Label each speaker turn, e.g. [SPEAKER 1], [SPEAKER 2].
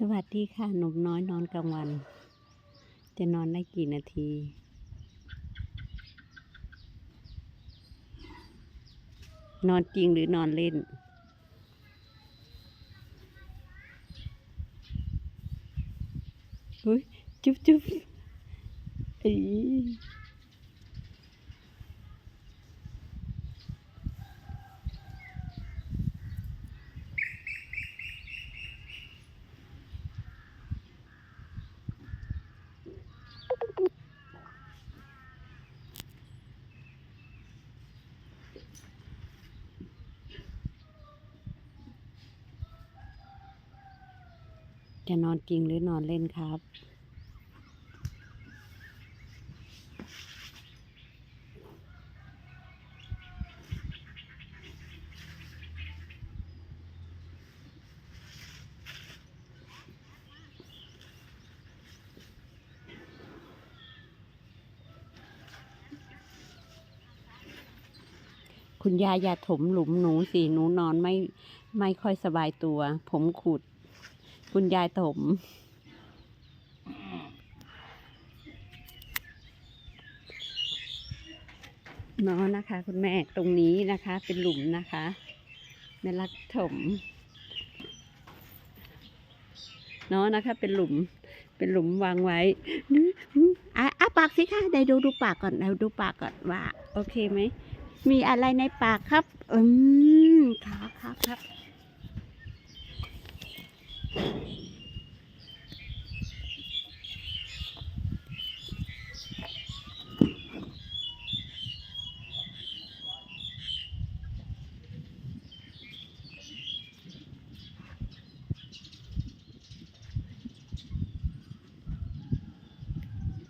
[SPEAKER 1] สวัสดีค่ะหนุ่มน้อยนอนกลางวัน จะนอนได้กี่นาที นอนจริงหรือนอนเล่น อุ้ยจุ๊บจุ๊บอี จะนอนจริงหรือนอนเล่นครับ คุณยายอย่าถมหลุมหนูสิ หนูนอนไม่ไม่ค่อยสบายตัว ผมขุด คุณยายถมเนาะนะคะ คุณแม่ตรงนี้นะคะ เป็นหลุมนะคะแม่รักถมเนาะนะคะ เป็นหลุม เป็นหลุมวางไว้อะอะปากสิคะได้ดูดูปากก่อนเราดูปากก่อนว่า โอเคไหมมีอะไรในปากครับ อืมครับครับครับ